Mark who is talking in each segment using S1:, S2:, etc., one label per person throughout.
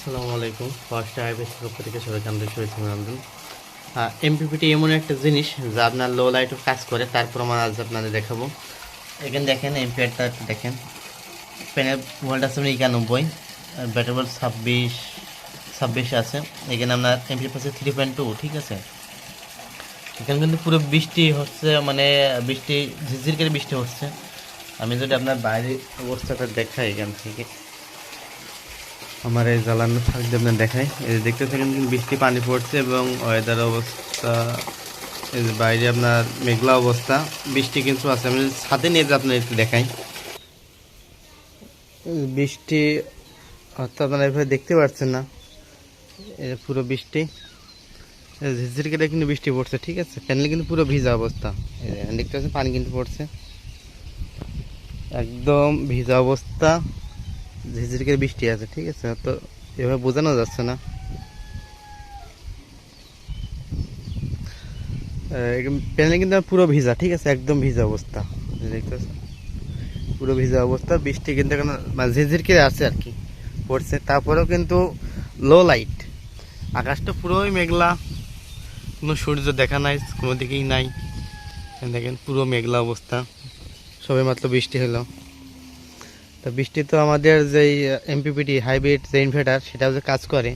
S1: আসসালামু আলাইকুম। First IBS পক্ষ থেকে সবাইকে আমাদের শুভেচ্ছা অভিনন্দন। এমপিপিটি এমন একটা জিনিস যা আপনার লো লাইটও কাজ করে, তার প্রমাণ আজ আপনাদের দেখাবো। এখানে দেখেন এমপিআরটা দেখেন। প্যানের ভোল্ট আছে আপনার একানব্বই ব্যাটারি ভোল্ট ছাব্বিশ ছাব্বিশ আছে। এখানে আপনার এমপি পাচ্ছে থ্রি পয়েন্ট টু ঠিক আছে? এখানে কিন্তু পুরো বৃষ্টি হচ্ছে মানে বৃষ্টি, ঝিরঝির করে বৃষ্টি হচ্ছে। আমি যদি আপনার বাইরের অবস্থাটা দেখাই এখান থেকে। আমার এই জ্বালানো থাকতে আপনার দেখাই। এই যে দেখতে থাকেন বৃষ্টি পানি পড়ছে এবং ওয়েদার অবস্থা, এই যে বাইরে আপনার মেঘলা অবস্থা, বৃষ্টি কিন্তু আছে। আমি ছাদে নিয়ে আপনার একটু দেখাই। বৃষ্টি, অর্থাৎ আপনারা এভাবে দেখতে পাচ্ছেন না। পুরো বৃষ্টি ঝিরঝির করে কিন্তু বৃষ্টি পড়ছে, ঠিক আছে? প্যানেল কিন্তু পুরো ভিজা অবস্থা। দেখতে পাচ্ছেন, পানি কিন্তু পড়ছে। একদম ভিজা অবস্থা। ঝিঝিরকে বৃষ্টি আছে, ঠিক আছে? তো এভাবে বোঝানো যাচ্ছে না। প্যানেল কিন্তু পুরো ভিজা, ঠিক আছে? একদম ভিজা অবস্থা। দেখতে পুরো ভিজা অবস্থা, বৃষ্টি কিন্তু এখন মানে ঝিঝিরকে আছে আর কি। পড়ছে, তারপরেও কিন্তু লো লাইট আকাশটা পুরোই মেঘলা। কোনো সূর্য দেখা নাই, কোনো দিকেই নাই। দেখেন পুরো মেঘলা অবস্থা। সবে মাত্র বৃষ্টি হলো। তো বৃষ্টি তো আমাদের যেই এমপিপিটি হাইব্রিড যে ইনভার্টার সেটা যে কাজ করে,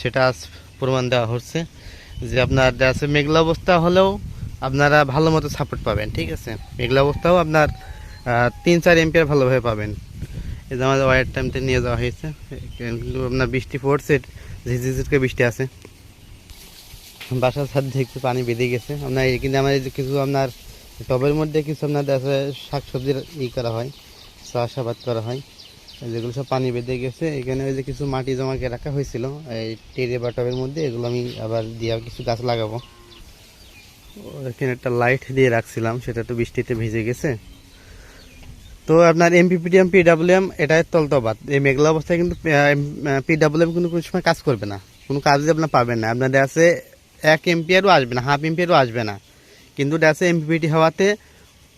S1: সেটা আজ প্রমাণ দেওয়া হচ্ছে যে আপনার যাচ্ছে মেঘলা অবস্থা হলেও আপনারা ভালো মতো সাপোর্ট পাবেন, ঠিক আছে? মেঘলা অবস্থাও আপনার তিন চার এমপিয়ার ভালোভাবে পাবেন। এই যে আমাদের ওয়ার টাইমতে নিয়ে যাওয়া হয়েছে, কিন্তু আপনার বৃষ্টি পড়ছে ঝিঝিঝিরকে বৃষ্টি আছে বাসার ছাদ দেখতে পানি বেঁধে গেছে আপনার কিন্তু আমার কিছু আপনার টবের মধ্যে কিছু আপনার শাক সবজির ই করা হয় চাষাবাদ করা হয়। যেগুলো সব পানি বেঁধে গেছে। এখানে ওই যে কিছু মাটি জমাকে রাখা হয়েছিল। এই টেরে বা টবের মধ্যে এগুলো আমি আবার দিয়ে কিছু গাছ লাগাবো। এখানে একটা লাইট দিয়ে রাখছিলাম, সেটা তো বৃষ্টিতে ভিজে গেছে। তো আপনার এমপিপিডিএম পিডাব্লিউএম এটাই তলতবাদ। এই মেঘলা অবস্থায় কিন্তু পিডাব্লিউএম কিন্তু কোনো সময় কাজ করবে না। কোনো কাজই আপনার পাবেন না। আপনাদের আছে এক এমপিয়ারও আসবে না হাফ এমপিয়ারও আসবে না। কিন্তু আছে এমপিপিটি হওয়াতে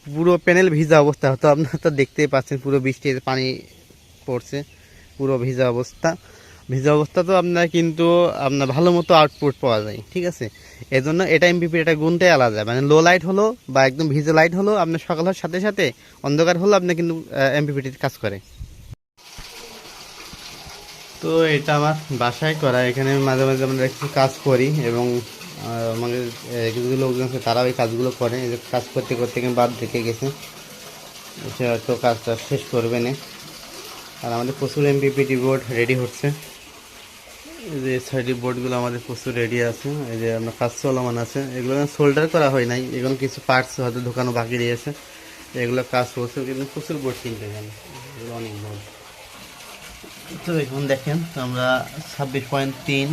S1: পুরো প্যানেল ভিজা অবস্থা। হতো আপনারা তো দেখতেই পাচ্ছেন, পুরো বৃষ্টির পানি পড়ছে, পুরো ভিজা অবস্থা। ভিজা অবস্থা তো আপনার কিন্তু আপনার ভালো মতো আউটপুট পাওয়া যায়, ঠিক আছে? এই জন্য এটা এমপিপি এটা গুণটাই আলাদা। মানে লো লাইট হলো বা একদম ভিজে লাইট হলো, আপনার সকাল হওয়ার সাথে সাথে অন্ধকার হলো, আপনার কিন্তু এমপিপিটির কাজ করে। তো এটা আমার বাসায় করা। এখানে মাঝে মাঝে আমরা একটু কাজ করি এবং আমাদের কিছু লোকজন আছে, তারাও এই কাজগুলো করে। এই যে কাজ করতে করতে কিন্তু বাদ থেকে গেছে। সে হয়তো কাজটা শেষ করবে না। আর আমাদের প্রচুর এমপিপিটি বোর্ড রেডি হচ্ছে। এই যে সাইডি বোর্ডগুলো আমাদের প্রচুর রেডি আছে। এই যে আপনার কাজ চলমান আছে। এগুলো সোল্ডার করা হয় নাই। এগুলো কিছু পার্টস হয়তো ঢোকানো বাকি রয়েছে। এগুলো কাজ চলছে। কিন্তু প্রচুর বোর্ড কিনতে গেলে। এগুলো অনেক বোর্ড তো এখন দেখেন আমরা ছাব্বিশ পয়েন্ট তিন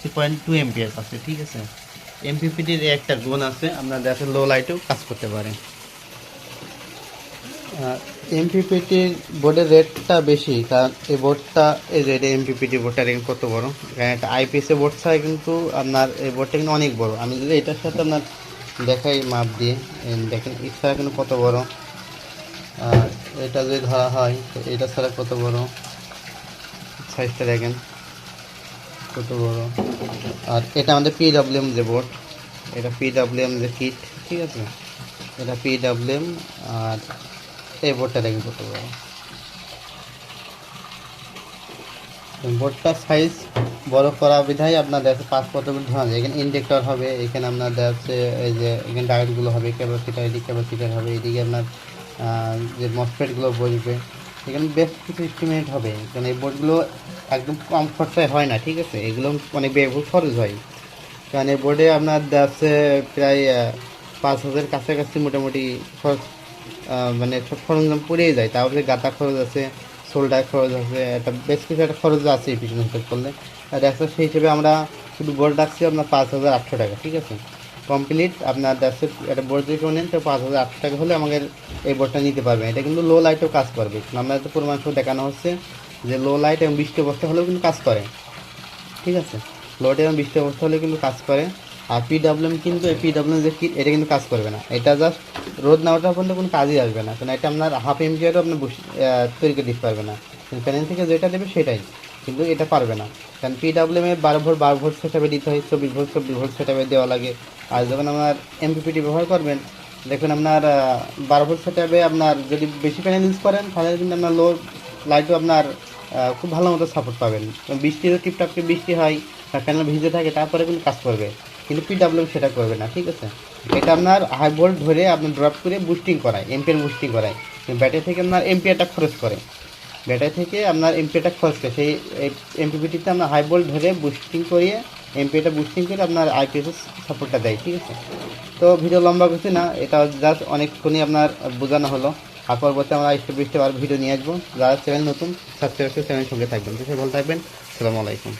S1: থ্রি পয়েন্ট টু এমপিএস আছে, ঠিক আছে? এমপিপিটির একটা গুণ আছে আপনার দেশের লো লাইটেও কাজ করতে পারে। এমপিপিটির বোর্ডের রেটটা বেশি, কারণ এই বোর্ডটা এই যে এমপিপিটি বোর্ডটা দেখেন কত বড়? এখানে একটা আইপিএসের বোর্ড ছাড়া কিন্তু আপনার এই বোর্ডটা কিন্তু অনেক বড়। আমি যদি এটার সাথে আপনার দেখাই মাপ দিয়ে দেখেন, এর ছাড়া কিন্তু কত বড়? আর এটা যদি ধরা হয়, তো এটা ছাড়া কত বড়? সাইজটা দেখেন। কত বড়? আর এটা আমাদের পিডাব্লিউএম যে বোর্ড এটা পিডাব্লিউএম যে কিট ঠিক আছে? এটা পিডাব্লিউএম আর এই বোর্ডটা দেখেন কত বড়। বোর্ডটার সাইজ বড় করা বিধায় আপনার দেখা পাঁচ পত্রগুলো ধরা যায়। এখানে ইন্ডেক্টর হবে, এখানে আপনার দেখা যাচ্ছে এই যে এখানে ডায়েটগুলো হবে ক্যাপাসিটার এদিকে ক্যাপাসিটার হবে, এদিকে আপনার যে মসফেটগুলো বসবে। এখানে বেশ কিছু এস্টিমেট হবে। কারণ এই বোর্ডগুলো একদম কম খরচায় হয় না, ঠিক আছে? এগুলো অনেক ব্যয়বহুল খরচ হয়। কারণ এই বোর্ডে আপনার যাচ্ছে প্রায় পাঁচ হাজার কাছাকাছি মোটামুটি খরচ মানে সব সরঞ্জাম পড়েই যায়। তারপরে গাতা খরচ আছে, সোল্ডার খরচ আছে, একটা বেশ কিছু একটা খরচ আছে পিছনে করলে। আর দেখা সেই হিসেবে আমরা শুধু বোর্ড রাখছি আপনার পাঁচ হাজার আটশো টাকা, ঠিক আছে? কমপ্লিট আপনার দেখছে একটা বোর্ড যদি কেউ নেন, তো পাঁচ হাজার আটশো টাকা হলে আমাদের এই বোর্ডটা নিতে পারবেন। এটা কিন্তু লো লাইটেও কাজ করবে। আমরা তো প্রমাণ দেখানো হচ্ছে যে লো লাইট এবং বৃষ্টি অবস্থা হলেও কিন্তু কাজ করে। ঠিক আছে? লোড এবং বৃষ্টি অবস্থা হলে কিন্তু কাজ করে। আর পিডাব্লিউএম কিন্তু এই পিডাব্লিউএম যে কিট এটা কিন্তু কাজ করবে না। এটা জাস্ট রোদ না ওঠা পর্যন্ত কোনো কাজই আসবে না। কারণ এটা আপনার হাফ এমপিয়ারও আপনি বসি- তৈরি করে দিতে পারবে না। প্যানেল থেকে যেটা দেবে সেটাই। কিন্তু এটা পারবে না। কারণ পিডাব্লিউএম বারো ভোল্ট বারো ভোল্ট সেটাবে দিতে হয়, চব্বিশ ভোল্ট চব্বিশ ভোল্ট সেটাবে দেওয়া লাগে। আর যখন আপনার এমপিপিটি ব্যবহার করবেন, দেখুন আপনার বারো ভোল্ট সেটাবে আপনার যদি বেশি প্যানেল ইউজ করেন, তাহলে কিন্তু আপনার লো লাইটও আপনার খুব ভালো মতো সাপোর্ট পাবেন। বৃষ্টিরও টিপটাপকে বৃষ্টি হয় প্যানেল ভিজে থাকে, তারপরে কিন্তু কাজ করবে। কিন্তু পিডাব্লিউ সেটা করবে না, ঠিক আছে? এটা আপনার হাই ভোল্ট ধরে আপনার ড্রপ করে বুস্টিং করায় এমপিয়ার বুস্টিং করায়। ব্যাটারি থেকে আপনার এমপিয়ারটা খরচ করে। ব্যাটারি থেকে আপনার এমপিটা করে। সেই এমপিপিটিতে আমরা হাই ভোল্ট ধরে বুস্টিং করিয়ে এমপিটা বুস্টিং করে আপনার আইপিএস সাপোর্টটা দেয়, ঠিক আছে? তো ভিডিও লম্বা করছি না, এটা জাস্ট অনেকক্ষণই আপনার বোঝানো হলো। আর পরবর্তী আমরা স্টেপ বাই স্টেপ আর ভিডিও নিয়ে আসব। যারা চ্যানেল নতুন সাবস্ক্রাইব করে চ্যানেল সঙ্গে থাকবেন। তো সে ভালো থাকবেন। আসসালামু আলাইকুম।